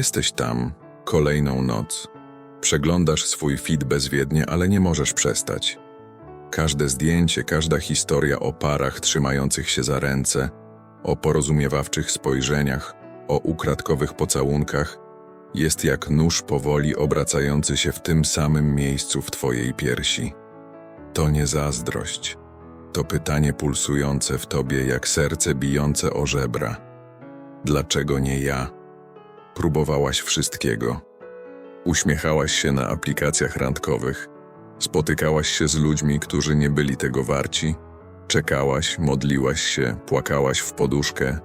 Jesteś tam, kolejną noc. Przeglądasz swój feed bezwiednie, ale nie możesz przestać. Każde zdjęcie, każda historia o parach trzymających się za ręce, o porozumiewawczych spojrzeniach, o ukradkowych pocałunkach, jest jak nóż powoli obracający się w tym samym miejscu w twojej piersi. To nie zazdrość. To pytanie pulsujące w tobie jak serce bijące o żebra. Dlaczego nie ja? Próbowałaś wszystkiego. Uśmiechałaś się na aplikacjach randkowych, spotykałaś się z ludźmi, którzy nie byli tego warci, czekałaś, modliłaś się, płakałaś w poduszkę,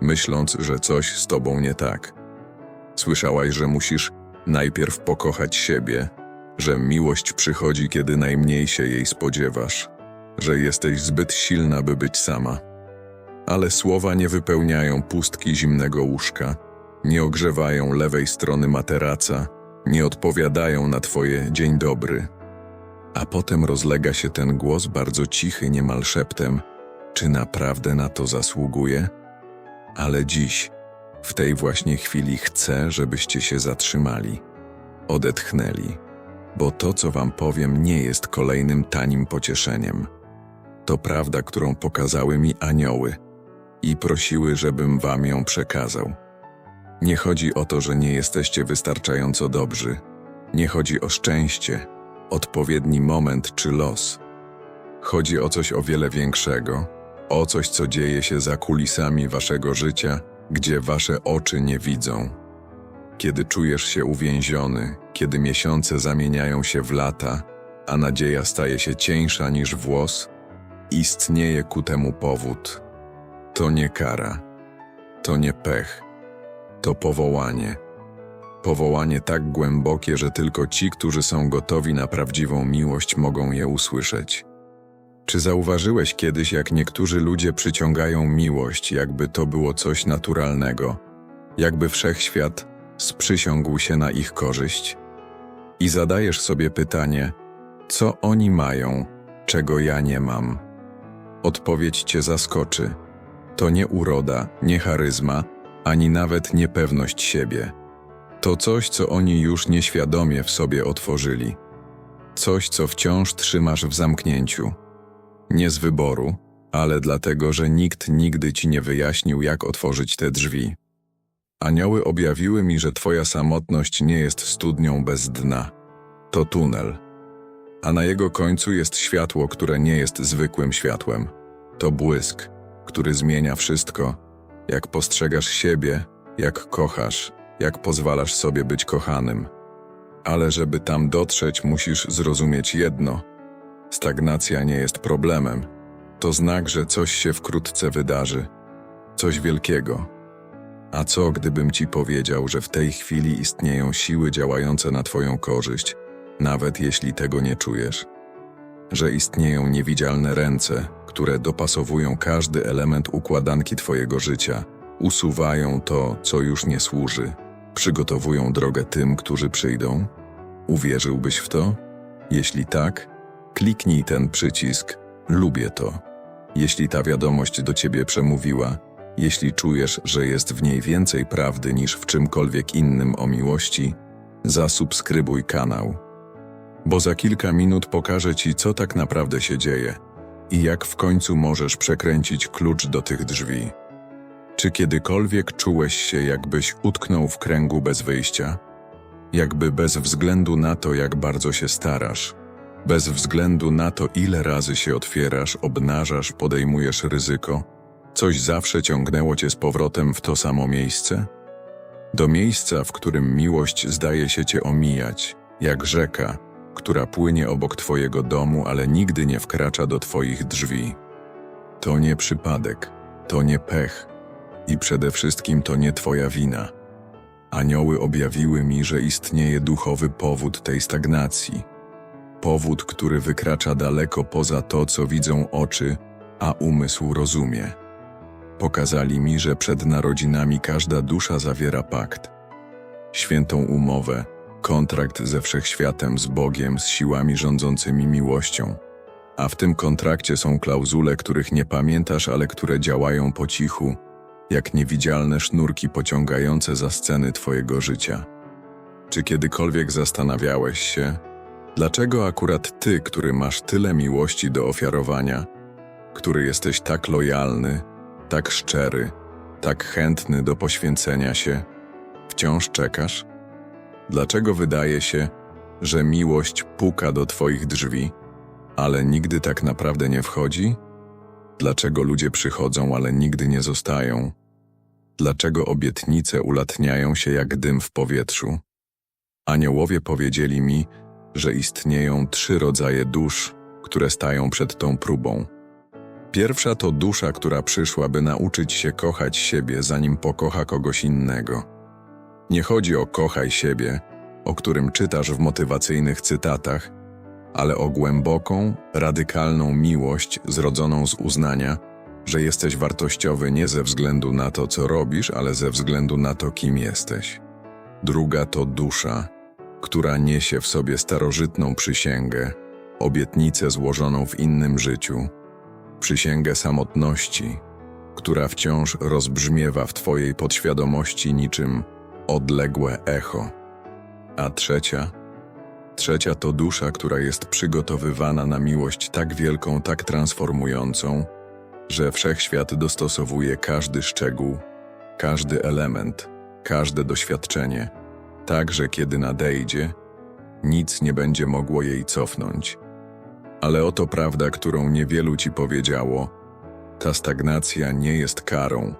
myśląc, że coś z tobą nie tak. Słyszałaś, że musisz najpierw pokochać siebie, że miłość przychodzi, kiedy najmniej się jej spodziewasz, że jesteś zbyt silna, by być sama. Ale słowa nie wypełniają pustki zimnego łóżka, nie ogrzewają lewej strony materaca, nie odpowiadają na twoje dzień dobry. A potem rozlega się ten głos bardzo cichy, niemal szeptem, czy naprawdę na to zasługuje? Ale dziś, w tej właśnie chwili chcę, żebyście się zatrzymali, odetchnęli, bo to, co wam powiem, nie jest kolejnym tanim pocieszeniem. To prawda, którą pokazały mi anioły i prosiły, żebym wam ją przekazał. Nie chodzi o to, że nie jesteście wystarczająco dobrzy. Nie chodzi o szczęście, odpowiedni moment czy los. Chodzi o coś o wiele większego, o coś, co dzieje się za kulisami waszego życia, gdzie wasze oczy nie widzą. Kiedy czujesz się uwięziony, kiedy miesiące zamieniają się w lata, a nadzieja staje się cieńsza niż włos, istnieje ku temu powód. To nie kara, to nie pech to powołanie. Powołanie tak głębokie, że tylko ci, którzy są gotowi na prawdziwą miłość, mogą je usłyszeć. Czy zauważyłeś kiedyś, jak niektórzy ludzie przyciągają miłość, jakby to było coś naturalnego, jakby wszechświat sprzysiągł się na ich korzyść? I zadajesz sobie pytanie, co oni mają, czego ja nie mam? Odpowiedź cię zaskoczy. To nie uroda, nie charyzma, ani nawet niepewność siebie. To coś, co oni już nieświadomie w sobie otworzyli. Coś, co wciąż trzymasz w zamknięciu. Nie z wyboru, ale dlatego, że nikt nigdy ci nie wyjaśnił, jak otworzyć te drzwi. Anioły objawiły mi, że twoja samotność nie jest studnią bez dna. To tunel. A na jego końcu jest światło, które nie jest zwykłym światłem. To błysk, który zmienia wszystko, jak postrzegasz siebie, jak kochasz, jak pozwalasz sobie być kochanym. Ale żeby tam dotrzeć, musisz zrozumieć jedno: stagnacja nie jest problemem. To znak, że coś się wkrótce wydarzy, coś wielkiego. A co gdybym ci powiedział, że w tej chwili istnieją siły działające na Twoją korzyść, nawet jeśli tego nie czujesz? Że istnieją niewidzialne ręce, które dopasowują każdy element układanki Twojego życia, usuwają to, co już nie służy, przygotowują drogę tym, którzy przyjdą? Uwierzyłbyś w to? Jeśli tak, kliknij ten przycisk Lubię to. Jeśli ta wiadomość do Ciebie przemówiła, jeśli czujesz, że jest w niej więcej prawdy niż w czymkolwiek innym o miłości, zasubskrybuj kanał. Bo za kilka minut pokażę Ci, co tak naprawdę się dzieje i jak w końcu możesz przekręcić klucz do tych drzwi. Czy kiedykolwiek czułeś się, jakbyś utknął w kręgu bez wyjścia? Jakby bez względu na to, jak bardzo się starasz, bez względu na to, ile razy się otwierasz, obnażasz, podejmujesz ryzyko, coś zawsze ciągnęło cię z powrotem w to samo miejsce? Do miejsca, w którym miłość zdaje się cię omijać, jak rzeka, która płynie obok Twojego domu, ale nigdy nie wkracza do Twoich drzwi. To nie przypadek, to nie pech i przede wszystkim to nie Twoja wina. Anioły objawiły mi, że istnieje duchowy powód tej stagnacji. Powód, który wykracza daleko poza to, co widzą oczy, a umysł rozumie. Pokazali mi, że przed narodzinami każda dusza zawiera pakt. Świętą umowę, kontrakt ze wszechświatem, z Bogiem, z siłami rządzącymi miłością. A w tym kontrakcie są klauzule, których nie pamiętasz, ale które działają po cichu, jak niewidzialne sznurki pociągające za sceny Twojego życia. Czy kiedykolwiek zastanawiałeś się, dlaczego akurat Ty, który masz tyle miłości do ofiarowania, który jesteś tak lojalny, tak szczery, tak chętny do poświęcenia się, wciąż czekasz? Dlaczego wydaje się, że miłość puka do Twoich drzwi, ale nigdy tak naprawdę nie wchodzi? Dlaczego ludzie przychodzą, ale nigdy nie zostają? Dlaczego obietnice ulatniają się jak dym w powietrzu? Aniołowie powiedzieli mi, że istnieją trzy rodzaje dusz, które stają przed tą próbą. Pierwsza to dusza, która przyszła, by nauczyć się kochać siebie, zanim pokocha kogoś innego. Nie chodzi o kochaj siebie, o którym czytasz w motywacyjnych cytatach, ale o głęboką, radykalną miłość zrodzoną z uznania, że jesteś wartościowy nie ze względu na to, co robisz, ale ze względu na to, kim jesteś. Druga to dusza, która niesie w sobie starożytną przysięgę, obietnicę złożoną w innym życiu, przysięgę samotności, która wciąż rozbrzmiewa w Twojej podświadomości niczym odległe echo. A trzecia? Trzecia to dusza, która jest przygotowywana na miłość tak wielką, tak transformującą, że wszechświat dostosowuje każdy szczegół, każdy element, każde doświadczenie, tak że kiedy nadejdzie, nic nie będzie mogło jej cofnąć. Ale oto prawda, którą niewielu ci powiedziało: ta stagnacja nie jest karą,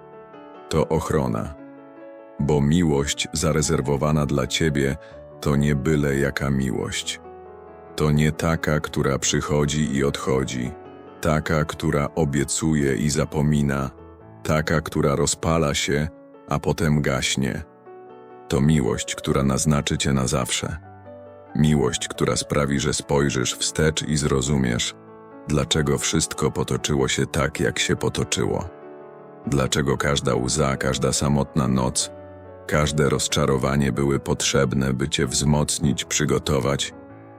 to ochrona. Bo miłość zarezerwowana dla ciebie to nie byle jaka miłość. To nie taka, która przychodzi i odchodzi, taka, która obiecuje i zapomina, taka, która rozpala się, a potem gaśnie. To miłość, która naznaczy cię na zawsze. Miłość, która sprawi, że spojrzysz wstecz i zrozumiesz, dlaczego wszystko potoczyło się tak, jak się potoczyło. Dlaczego każda łza, każda samotna noc, każde rozczarowanie były potrzebne, by cię wzmocnić, przygotować,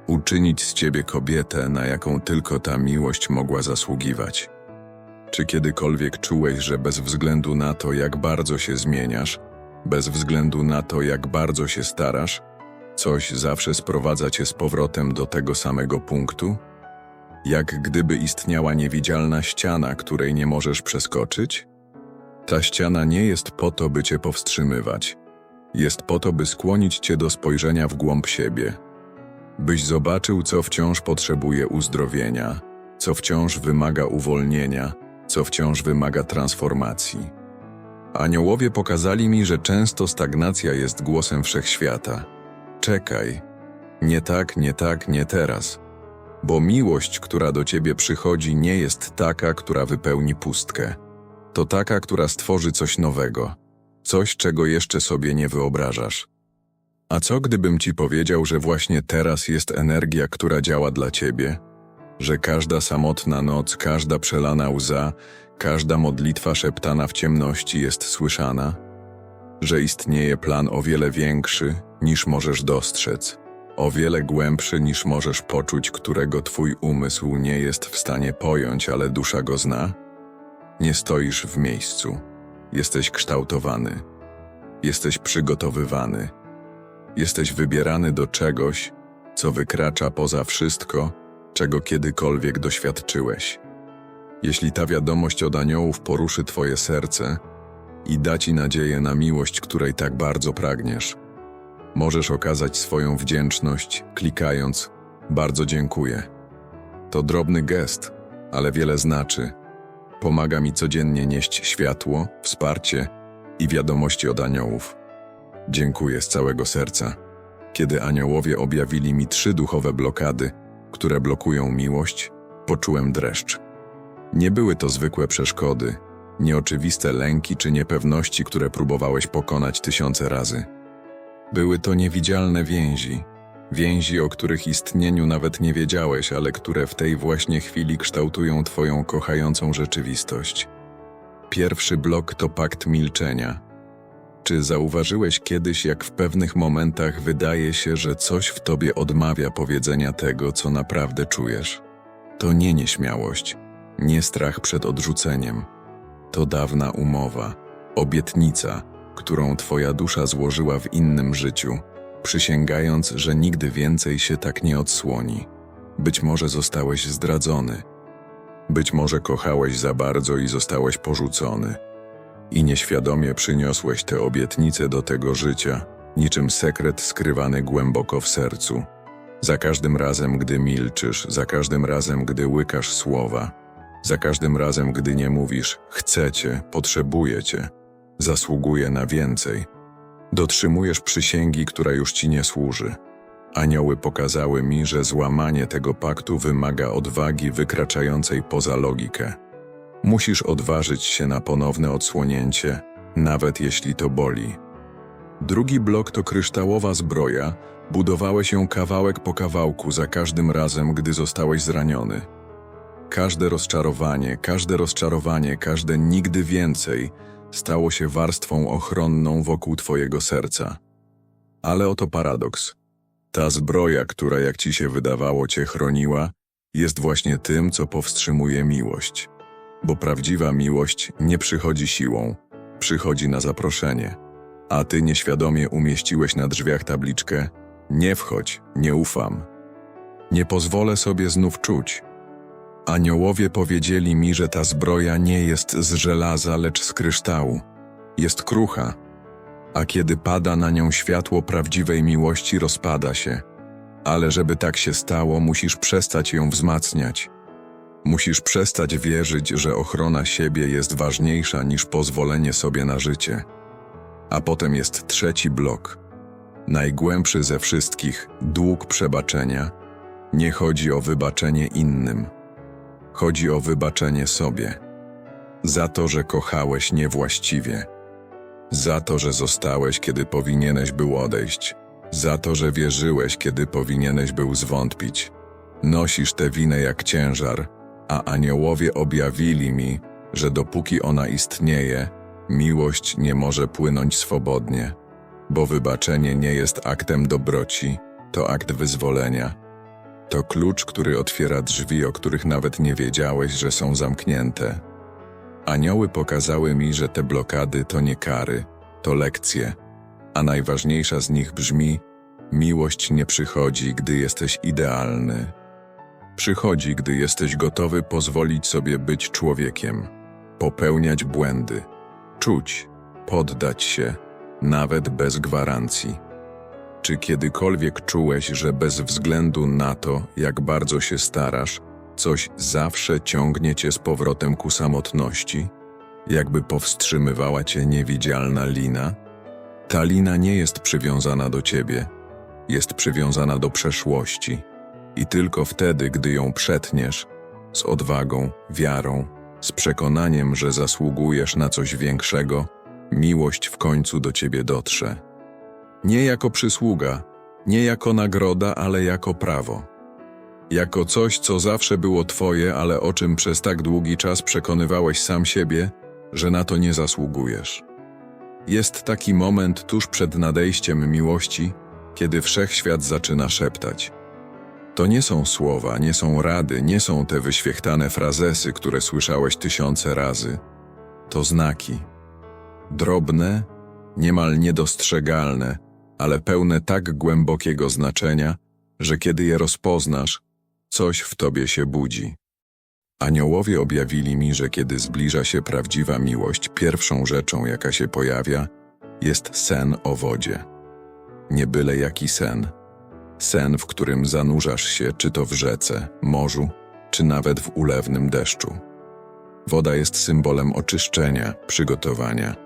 uczynić z ciebie kobietę, na jaką tylko ta miłość mogła zasługiwać. Czy kiedykolwiek czułeś, że bez względu na to, jak bardzo się zmieniasz, bez względu na to, jak bardzo się starasz, coś zawsze sprowadza cię z powrotem do tego samego punktu? Jak gdyby istniała niewidzialna ściana, której nie możesz przeskoczyć? Ta ściana nie jest po to, by cię powstrzymywać. Jest po to, by skłonić cię do spojrzenia w głąb siebie. Byś zobaczył, co wciąż potrzebuje uzdrowienia, co wciąż wymaga uwolnienia, co wciąż wymaga transformacji. Aniołowie pokazali mi, że często stagnacja jest głosem wszechświata. Czekaj. Nie tak, nie tak, nie teraz. Bo miłość, która do ciebie przychodzi, nie jest taka, która wypełni pustkę. To taka, która stworzy coś nowego, coś, czego jeszcze sobie nie wyobrażasz. A co gdybym ci powiedział, że właśnie teraz jest energia, która działa dla ciebie? Że każda samotna noc, każda przelana łza, każda modlitwa szeptana w ciemności jest słyszana? Że istnieje plan o wiele większy, niż możesz dostrzec, o wiele głębszy niż możesz poczuć, którego twój umysł nie jest w stanie pojąć, ale dusza go zna? Nie stoisz w miejscu. Jesteś kształtowany. Jesteś przygotowywany. Jesteś wybierany do czegoś, co wykracza poza wszystko, czego kiedykolwiek doświadczyłeś. Jeśli ta wiadomość od aniołów poruszy Twoje serce i da Ci nadzieję na miłość, której tak bardzo pragniesz, możesz okazać swoją wdzięczność, klikając Bardzo dziękuję. To drobny gest, ale wiele znaczy. Pomaga mi codziennie nieść światło, wsparcie i wiadomości od aniołów. Dziękuję z całego serca. Kiedy aniołowie objawili mi trzy duchowe blokady, które blokują miłość, poczułem dreszcz. Nie były to zwykłe przeszkody, nieoczywiste lęki czy niepewności, które próbowałeś pokonać tysiące razy. Były to niewidzialne więzi, więzi, o których istnieniu nawet nie wiedziałeś, ale które w tej właśnie chwili kształtują Twoją kochającą rzeczywistość. Pierwszy blok to pakt milczenia. Czy zauważyłeś kiedyś, jak w pewnych momentach wydaje się, że coś w tobie odmawia powiedzenia tego, co naprawdę czujesz? To nie nieśmiałość, nie strach przed odrzuceniem. To dawna umowa. Obietnica, którą twoja dusza złożyła w innym życiu, przysięgając, że nigdy więcej się tak nie odsłoni. Być może zostałeś zdradzony. Być może kochałeś za bardzo i zostałeś porzucony. I nieświadomie przyniosłeś tę obietnicę do tego życia, niczym sekret skrywany głęboko w sercu. Za każdym razem, gdy milczysz, za każdym razem, gdy łykasz słowa, za każdym razem, gdy nie mówisz chcecie, potrzebujecie, zasługuję na więcej, dotrzymujesz przysięgi, która już ci nie służy. Anioły pokazały mi, że złamanie tego paktu wymaga odwagi wykraczającej poza logikę. Musisz odważyć się na ponowne odsłonięcie, nawet jeśli to boli. Drugi blok to kryształowa zbroja, budowałeś ją kawałek po kawałku za każdym razem, gdy zostałeś zraniony. Każde rozczarowanie, każde rozczarowanie, każde nigdy więcej stało się warstwą ochronną wokół twojego serca. Ale oto paradoks. Ta zbroja, która jak ci się wydawało cię chroniła, jest właśnie tym, co powstrzymuje miłość. Bo prawdziwa miłość nie przychodzi siłą, przychodzi na zaproszenie. A ty nieświadomie umieściłeś na drzwiach tabliczkę Nie wchodź, nie ufam. Nie pozwolę sobie znów czuć. Aniołowie powiedzieli mi, że ta zbroja nie jest z żelaza, lecz z kryształu. Jest krucha, a kiedy pada na nią światło prawdziwej miłości, rozpada się. Ale żeby tak się stało, musisz przestać ją wzmacniać. Musisz przestać wierzyć, że ochrona siebie jest ważniejsza niż pozwolenie sobie na życie. A potem jest trzeci blok. Najgłębszy ze wszystkich, dług przebaczenia. Nie chodzi o wybaczenie innym. Chodzi o wybaczenie sobie. Za to, że kochałeś niewłaściwie. Za to, że zostałeś, kiedy powinieneś był odejść. Za to, że wierzyłeś, kiedy powinieneś był zwątpić. Nosisz tę winę jak ciężar, a aniołowie objawili mi, że dopóki ona istnieje, miłość nie może płynąć swobodnie, bo wybaczenie nie jest aktem dobroci, to akt wyzwolenia. To klucz, który otwiera drzwi, o których nawet nie wiedziałeś, że są zamknięte. Anioły pokazały mi, że te blokady to nie kary, to lekcje, a najważniejsza z nich brzmi: miłość nie przychodzi, gdy jesteś idealny. Przychodzi, gdy jesteś gotowy pozwolić sobie być człowiekiem, popełniać błędy, czuć, poddać się, nawet bez gwarancji. Czy kiedykolwiek czułeś, że bez względu na to, jak bardzo się starasz, coś zawsze ciągnie cię z powrotem ku samotności? Jakby powstrzymywała cię niewidzialna lina? Ta lina nie jest przywiązana do ciebie, jest przywiązana do przeszłości. I tylko wtedy, gdy ją przetniesz, z odwagą, wiarą, z przekonaniem, że zasługujesz na coś większego, miłość w końcu do ciebie dotrze. Nie jako przysługa, nie jako nagroda, ale jako prawo. Jako coś, co zawsze było twoje, ale o czym przez tak długi czas przekonywałeś sam siebie, że na to nie zasługujesz. Jest taki moment tuż przed nadejściem miłości, kiedy wszechświat zaczyna szeptać. To nie są słowa, nie są rady, nie są te wyświechtane frazesy, które słyszałeś tysiące razy. To znaki. Drobne, niemal niedostrzegalne, ale pełne tak głębokiego znaczenia, że kiedy je rozpoznasz, coś w tobie się budzi. Aniołowie objawili mi, że kiedy zbliża się prawdziwa miłość, pierwszą rzeczą, jaka się pojawia, jest sen o wodzie. Nie byle jaki sen. Sen, w którym zanurzasz się czy to w rzece, morzu, czy nawet w ulewnym deszczu. Woda jest symbolem oczyszczenia, przygotowania.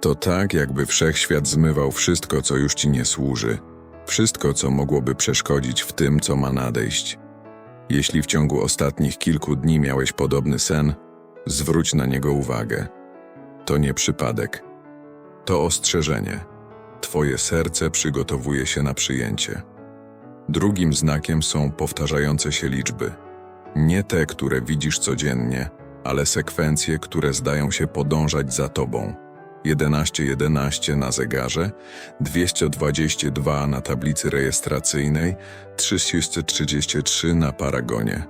To tak, jakby wszechświat zmywał wszystko, co już ci nie służy, wszystko, co mogłoby przeszkodzić w tym, co ma nadejść. Jeśli w ciągu ostatnich kilku dni miałeś podobny sen, zwróć na niego uwagę. To nie przypadek. To ostrzeżenie. Twoje serce przygotowuje się na przyjęcie. Drugim znakiem są powtarzające się liczby. Nie te, które widzisz codziennie, ale sekwencje, które zdają się podążać za tobą. 1111 na zegarze, 222 na tablicy rejestracyjnej, 333 na paragonie.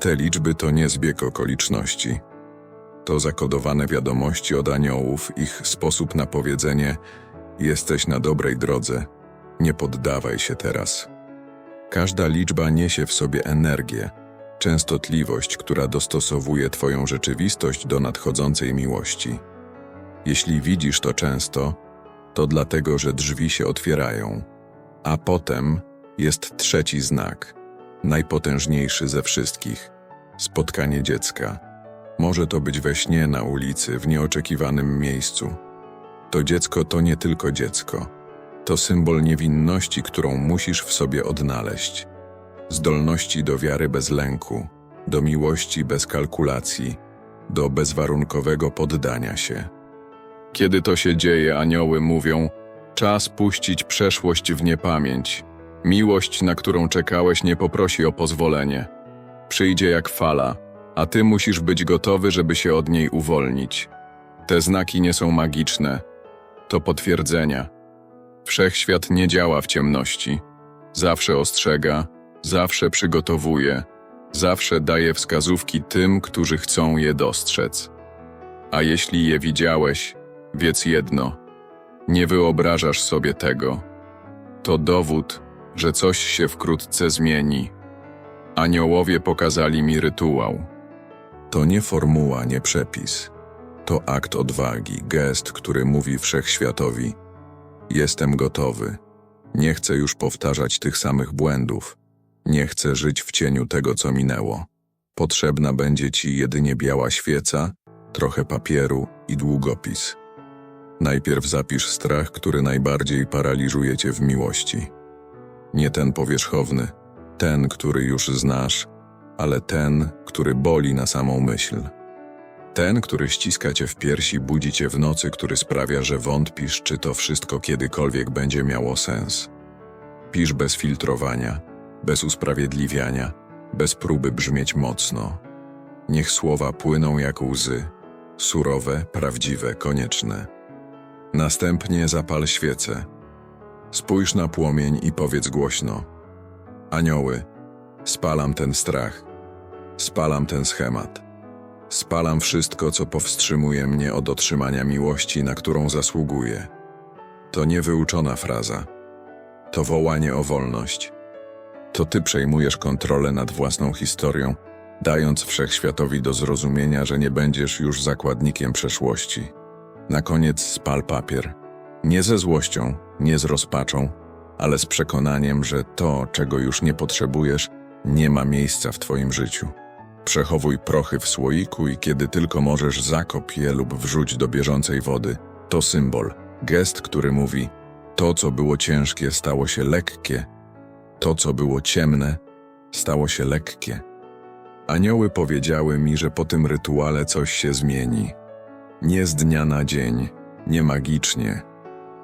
Te liczby to nie zbieg okoliczności. To zakodowane wiadomości od aniołów, ich sposób na powiedzenie: Jesteś na dobrej drodze, nie poddawaj się teraz. Każda liczba niesie w sobie energię, częstotliwość, która dostosowuje Twoją rzeczywistość do nadchodzącej miłości. Jeśli widzisz to często, to dlatego, że drzwi się otwierają. A potem jest trzeci znak, najpotężniejszy ze wszystkich spotkanie dziecka. Może to być we śnie na ulicy, w nieoczekiwanym miejscu. To dziecko to nie tylko dziecko. To symbol niewinności, którą musisz w sobie odnaleźć. Zdolności do wiary bez lęku, do miłości bez kalkulacji, do bezwarunkowego poddania się. Kiedy to się dzieje, anioły mówią: Czas puścić przeszłość w niepamięć. Miłość, na którą czekałeś, nie poprosi o pozwolenie. Przyjdzie jak fala, a ty musisz być gotowy, żeby się od niej uwolnić. Te znaki nie są magiczne, to potwierdzenia. Wszechświat nie działa w ciemności. Zawsze ostrzega, zawsze przygotowuje, zawsze daje wskazówki tym, którzy chcą je dostrzec. A jeśli je widziałeś, wiedz jedno: nie wyobrażasz sobie tego. To dowód, że coś się wkrótce zmieni. Aniołowie pokazali mi rytuał. To nie formuła, nie przepis. To akt odwagi, gest, który mówi wszechświatowi: Jestem gotowy. Nie chcę już powtarzać tych samych błędów. Nie chcę żyć w cieniu tego, co minęło. Potrzebna będzie ci jedynie biała świeca, trochę papieru i długopis. Najpierw zapisz strach, który najbardziej paraliżuje cię w miłości. Nie ten powierzchowny, ten, który już znasz, ale ten, który boli na samą myśl. Ten, który ściska cię w piersi, budzi cię w nocy, który sprawia, że wątpisz, czy to wszystko kiedykolwiek będzie miało sens. Pisz bez filtrowania, bez usprawiedliwiania, bez próby brzmieć mocno. Niech słowa płyną jak łzy, surowe, prawdziwe, konieczne. Następnie zapal świecę. Spójrz na płomień i powiedz głośno: Anioły, spalam ten strach, spalam ten schemat, spalam wszystko, co powstrzymuje mnie od otrzymania miłości, na którą zasługuję. To niewyuczona fraza, to wołanie o wolność. To ty przejmujesz kontrolę nad własną historią, dając wszechświatowi do zrozumienia, że nie będziesz już zakładnikiem przeszłości. Na koniec spal papier. Nie ze złością, nie z rozpaczą, ale z przekonaniem, że to, czego już nie potrzebujesz, nie ma miejsca w Twoim życiu. Przechowuj prochy w słoiku i kiedy tylko możesz, zakop je lub wrzuć do bieżącej wody. To symbol, gest, który mówi: To, co było ciężkie, stało się lekkie. To, co było ciemne, stało się lekkie. Anioły powiedziały mi, że po tym rytuale coś się zmieni. Nie z dnia na dzień, nie magicznie,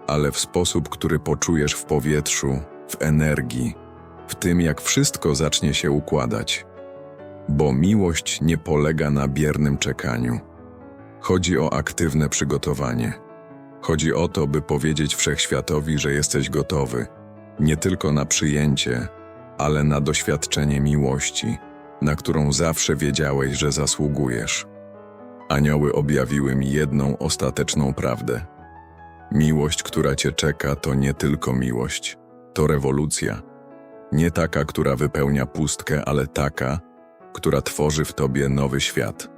ale w sposób, który poczujesz w powietrzu, w energii, w tym jak wszystko zacznie się układać. Bo miłość nie polega na biernym czekaniu. Chodzi o aktywne przygotowanie. Chodzi o to, by powiedzieć wszechświatowi, że jesteś gotowy, nie tylko na przyjęcie, ale na doświadczenie miłości, na którą zawsze wiedziałeś, że zasługujesz. Anioły objawiły mi jedną ostateczną prawdę. Miłość, która cię czeka, to nie tylko miłość, to rewolucja. Nie taka, która wypełnia pustkę, ale taka, która tworzy w tobie nowy świat.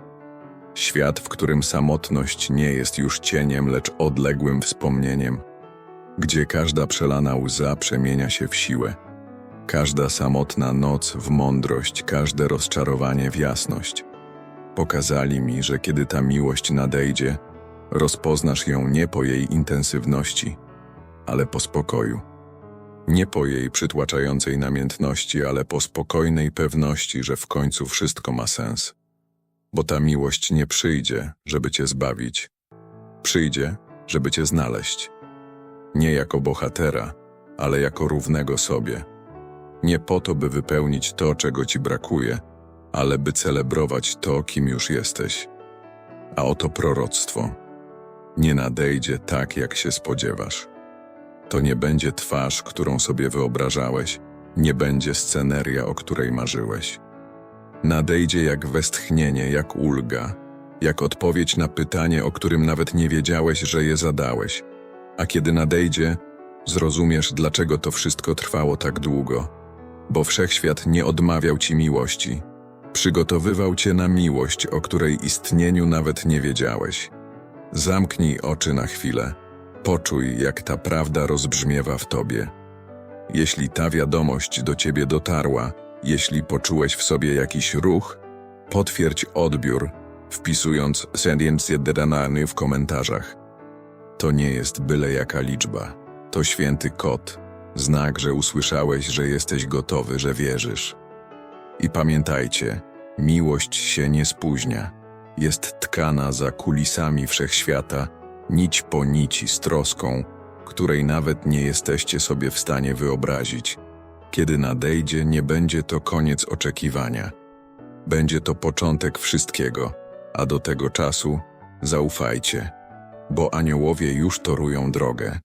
Świat, w którym samotność nie jest już cieniem, lecz odległym wspomnieniem, gdzie każda przelana łza przemienia się w siłę, każda samotna noc w mądrość, każde rozczarowanie w jasność. Pokazali mi, że kiedy ta miłość nadejdzie, rozpoznasz ją nie po jej intensywności, ale po spokoju. Nie po jej przytłaczającej namiętności, ale po spokojnej pewności, że w końcu wszystko ma sens. Bo ta miłość nie przyjdzie, żeby cię zbawić. Przyjdzie, żeby cię znaleźć. Nie jako bohatera, ale jako równego sobie. Nie po to, by wypełnić to, czego ci brakuje, ale by celebrować to, kim już jesteś. A oto proroctwo. Nie nadejdzie tak, jak się spodziewasz. To nie będzie twarz, którą sobie wyobrażałeś, nie będzie sceneria, o której marzyłeś. Nadejdzie jak westchnienie, jak ulga, jak odpowiedź na pytanie, o którym nawet nie wiedziałeś, że je zadałeś. A kiedy nadejdzie, zrozumiesz, dlaczego to wszystko trwało tak długo. Bo wszechświat nie odmawiał ci miłości. Przygotowywał cię na miłość, o której istnieniu nawet nie wiedziałeś. Zamknij oczy na chwilę. Poczuj, jak ta prawda rozbrzmiewa w tobie. Jeśli ta wiadomość do ciebie dotarła, jeśli poczułeś w sobie jakiś ruch, potwierdź odbiór, wpisując sendiencję dedanany w komentarzach. To nie jest byle jaka liczba. To święty kod, znak, że usłyszałeś, że jesteś gotowy, że wierzysz. I pamiętajcie, miłość się nie spóźnia. Jest tkana za kulisami wszechświata, nić po nici z troską, której nawet nie jesteście sobie w stanie wyobrazić. Kiedy nadejdzie, nie będzie to koniec oczekiwania. Będzie to początek wszystkiego, a do tego czasu zaufajcie, bo aniołowie już torują drogę.